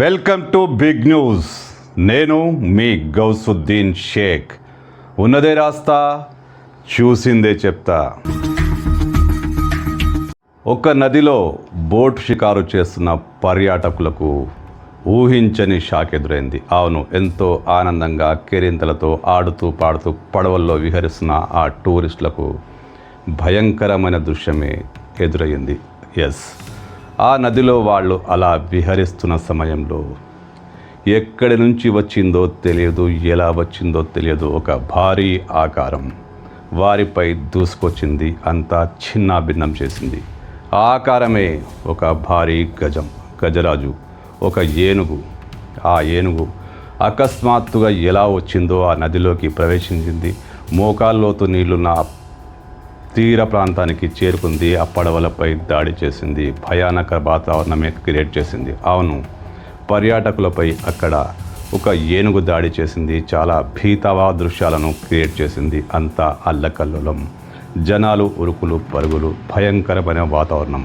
Welcome to big news. నేను మీ గౌసుద్దీన్ షేక్. ఉన్నదే రాస్తా చూసిందే చెప్తా. ఒక నదిలో బోట్ షికారు చేస్తున్న పర్యాటకులకు ఊహించని షాక్ ఎదురైంది. అవును ఎంతో ఆనందంగా కేరింతలతో ఆడుతూ పాడుతూ పడవల్లో విహరిస్తున్న ఆ టూరిస్టులకు భయంకరమైన దృశ్యమే ఎదురయ్యింది. ఎస్ ఆ నదిలో వాళ్ళు అలా విహరిస్తున్న సమయంలో ఎక్కడి నుంచి వచ్చిందో తెలియదు ఎలా వచ్చిందో తెలియదు. ఒక భారీ ఆకారం వారిపై దూసుకొచ్చింది అంతా చిన్నాభిన్నం చేసింది. ఆ ఆకారమే ఒక భారీ గజం గజరాజు ఒక ఏనుగు. ఆ ఏనుగు అకస్మాత్తుగా ఎలా వచ్చిందో ఆ నదిలోకి ప్రవేశించింది. మోకాల్లోతు నీళ్ళున్న తీర ప్రాంతానికి చేరుకుంది ఆ పడవలపై దాడి చేసింది భయానక వాతావరణమే క్రియేట్ చేసింది అవును పర్యాటకులపై అక్కడ ఒక ఏనుగు దాడి చేసింది చాలా భీతవా దృశ్యాలను క్రియేట్ చేసింది అంతా అల్లకల్లోలం జనాలు ఉరుకులు పరుగులు భయంకరమైన వాతావరణం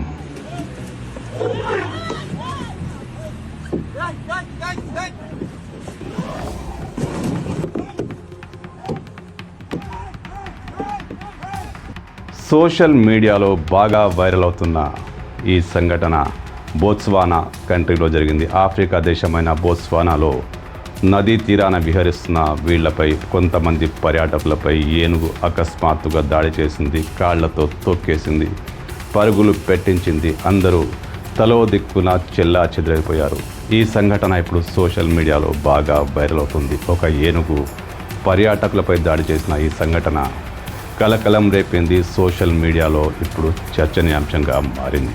సోషల్ మీడియాలో బాగా వైరల్ అవుతున్న ఈ సంఘటన బోత్స్వానా కంట్రీలో జరిగింది. ఆఫ్రికా దేశమైన బోత్స్వానాలో నదీ తీరాన విహరిస్తున్న వీళ్ళపై కొంతమంది పర్యాటకులపై ఏనుగు అకస్మాత్తుగా దాడి చేసింది కాళ్ళతో తొక్కేసింది పరుగులు పెట్టించింది అందరూ తలో దిక్కున చెల్లా చెదిరైపోయారు. ఈ సంఘటన ఇప్పుడు సోషల్ మీడియాలో బాగా వైరల్ అవుతుంది. ఒక ఏనుగు పర్యాటకులపై దాడి చేసిన ఈ సంఘటన కలకలం రేపింది సోషల్ మీడియాలో ఇప్పుడు చర్చనీయాంశంగా మారింది.